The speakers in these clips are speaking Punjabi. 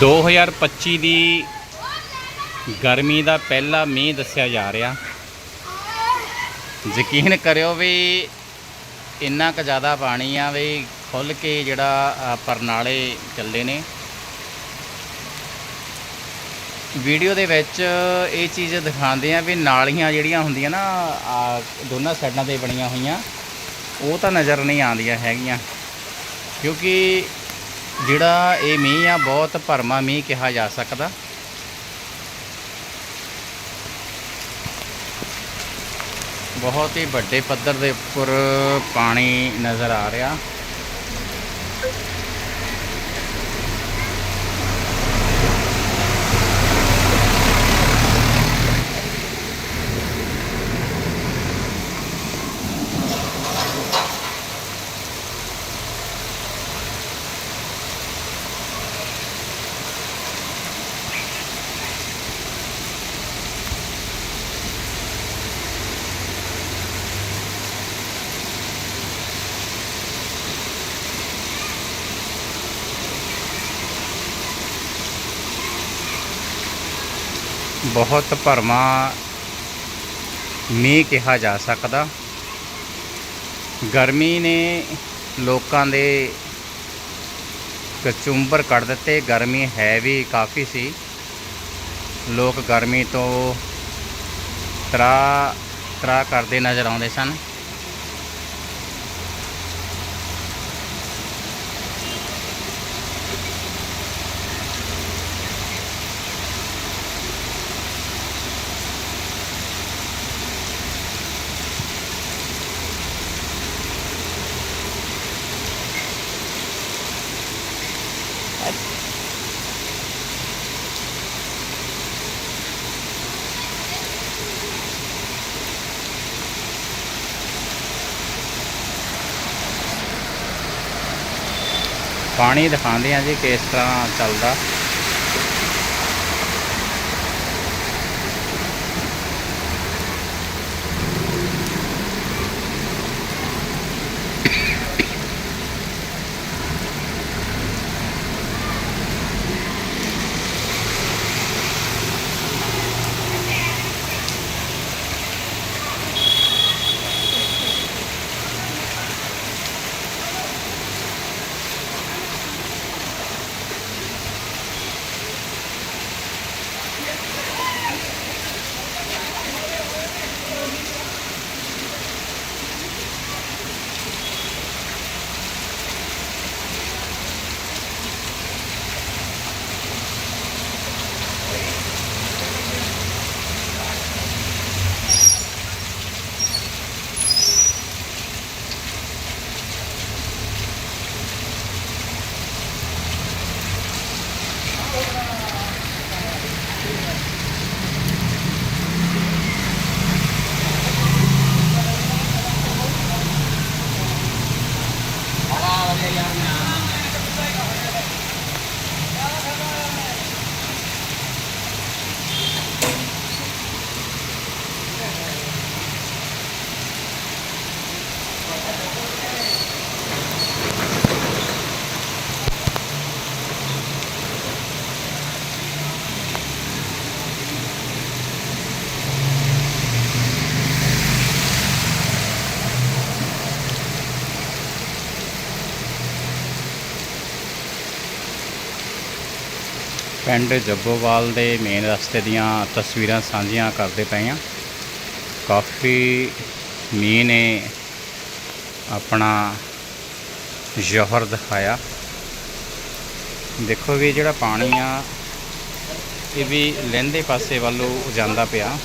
2025 ਦੀ ਗਰਮੀ ਦਾ ਪਹਿਲਾ ਮੀਂਹ ਦੱਸਿਆ ਜਾ ਰਿਹਾ। ਯਕੀਨ ਕਰਿਓ ਵੀ ਇੰਨਾ ਕੁ ਜ਼ਿਆਦਾ ਪਾਣੀ ਆ ਵੀ ਖੁੱਲ ਕੇ ਜਿਹੜਾ ਪਰਨਾਲੇ ਚੱਲੇ ਨੇ। ਵੀਡੀਓ ਦੇ ਵਿੱਚ ਇਹ ਚੀਜ਼ ਦਿਖਾਉਂਦੇ ਆ ਵੀ ਨਾਲੀਆਂ ਜਿਹੜੀਆਂ ਹੁੰਦੀਆਂ ਨਾ ਦੋਨਾਂ ਸਾਈਡਾਂ ਤੇ ਬਣੀਆਂ ਹੋਈਆਂ, ਉਹ ਤਾਂ ਨਜ਼ਰ ਨਹੀਂ ਆਉਂਦੀਆਂ ਹੈਗੀਆਂ। ਕਿਉਂਕਿ ਜਿਹੜਾ ਇਹ ਮੀਂਹ ਆ, ਬਹੁਤ ਭਰਮਾ ਮੀਂਹ ਕਿਹਾ ਜਾ ਸਕਦਾ। ਬਹੁਤ ਹੀ ਵੱਡੇ ਪੱਧਰ ਦੇ ਉੱਪਰ ਪਾਣੀ ਨਜ਼ਰ ਆ ਰਿਹਾ। ਬਹੁਤ ਭਰਮਾ ਮੀਂਹ ਕਿਹਾ ਜਾ ਸਕਦਾ। ਗਰਮੀ ਨੇ ਲੋਕਾਂ ਦੇ ਕਚੁੰਬਰ ਕੱਢ ਦਿੱਤੇ। ਗਰਮੀ ਹੈ ਵੀ ਕਾਫੀ ਸੀ। ਲੋਕ ਗਰਮੀ ਤੋਂ ਤਰਾ ਤਰਾ ਕਰਦੇ ਨਜ਼ਰ ਆਉਂਦੇ ਸਨ। ਪਾਣੀ ਦਿਖਾਉਂਦੇ ਆ ਜੀ ਕਿਸ ਤਰ੍ਹਾਂ ਚੱਲਦਾ। ਪਿੰਡ ਜੱਬੋਵਾਲ ਦੇ ਮੇਨ ਰਸਤੇ ਦੀਆਂ ਤਸਵੀਰਾਂ ਸਾਂਝੀਆਂ ਕਰਦੇ ਪਏ ਆ ਕਾਫੀ ਮੀਂਹ ਨੇ ਆਪਣਾ ਜ਼ੋਹਰ ਦਿਖਾਇਆ। ਦੇਖੋ ਵੀ ਜਿਹੜਾ ਪਾਣੀ ਆ, ਇਹ ਵੀ ਲਹਿੰਦੇ ਪਾਸੇ ਵੱਲੋਂ ਜਾਂਦਾ ਪਿਆ।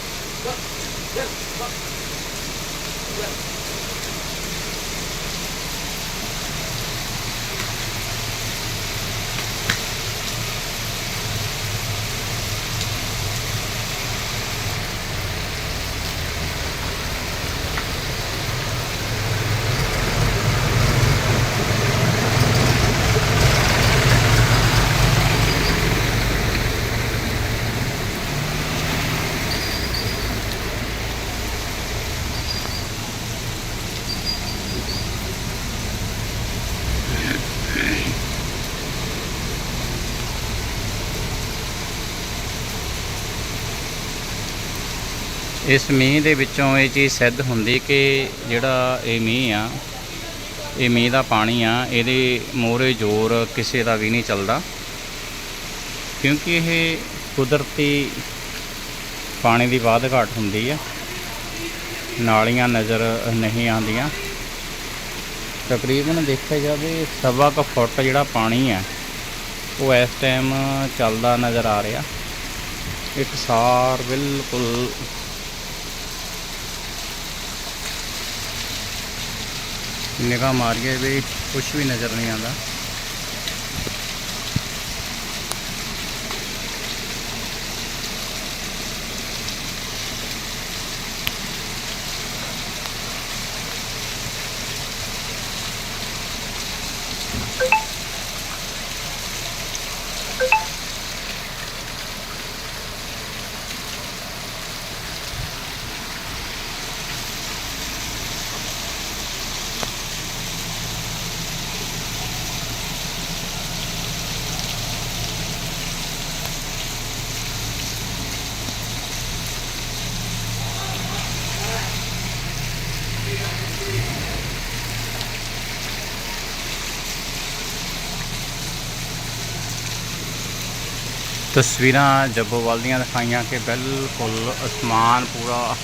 ਇਸ ਮੀਂਹ ਦੇ ਵਿੱਚੋਂ ਇਹ ਚੀਜ਼ ਸਿੱਧ ਹੁੰਦੀ ਕਿ ਜਿਹੜਾ ਇਹ ਮੀਂਹ ਆ, ਇਹ ਮੀਂਹ ਦਾ ਪਾਣੀ ਆ, ਇਹਦੇ ਮੋਹਰੇ ਜ਼ੋਰ ਕਿਸੇ ਦਾ ਵੀ ਨਹੀਂ ਚੱਲਦਾ। ਕਿਉਂਕਿ ਇਹ ਕੁਦਰਤੀ ਪਾਣੀ ਦੀ ਵਾਧ ਘਾਟ ਹੁੰਦੀ ਆ। ਨਾਲੀਆਂ ਨਜ਼ਰ ਨਹੀਂ ਆਉਂਦੀਆਂ। ਤਕਰੀਬਨ ਦੇਖਿਆ ਜਾਵੇ, ਸਵਾ ਕੁ ਫੁੱਟ ਜਿਹੜਾ ਪਾਣੀ ਆ, ਉਹ ਇਸ ਟਾਈਮ ਚੱਲਦਾ ਨਜ਼ਰ ਆ ਰਿਹਾ। ਇੱਕ ਸਾਰ ਬਿਲਕੁਲ ਨਿਗਾਹ ਮਾਰੀਏ ਵੀ ਕੁਝ ਵੀ ਨਜ਼ਰ ਨਹੀਂ ਆਉਂਦਾ। ਤਸਵੀਰਾਂ ਜੱਬੋਵਾਲ ਦੀਆਂ ਦਿਖਾਈਆਂ ਕਿ ਬਿਲਕੁਲ ਅਸਮਾਨ ਪੂਰਾ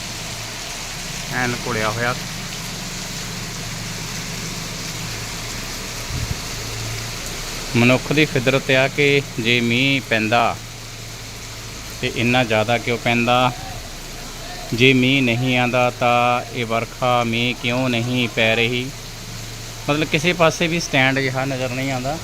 ਐਨ ਘੁੜਿਆ ਹੋਇਆ। ਮਨੁੱਖ ਦੀ ਫਿਦਰਤ ਆ ਕਿ ਜੇ ਮੀਂਹ ਪੈਂਦਾ ਤੇ ਇੰਨਾ ਜ਼ਿਆਦਾ ਕਿਉਂ ਪੈਂਦਾ? ਜੇ ਮੀਂਹ ਨਹੀਂ ਆਂਦਾ ਤਾਂ ਇਹ ਵਰਖਾ ਮੀਂਹ ਕਿਉਂ ਨਹੀਂ ਪੈ ਰਹੀ? ਮਤਲਬ ਕਿਸੇ ਪਾਸੇ ਵੀ ਸਟੈਂਡ ਜਿਹਾ ਨਜ਼ਰ ਨਹੀਂ ਆਉਂਦਾ।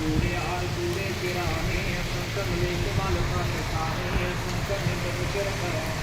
पूरे आर पूरे गिराने सुनकर लेख बाल पर सारे सुनकर निरंतर करें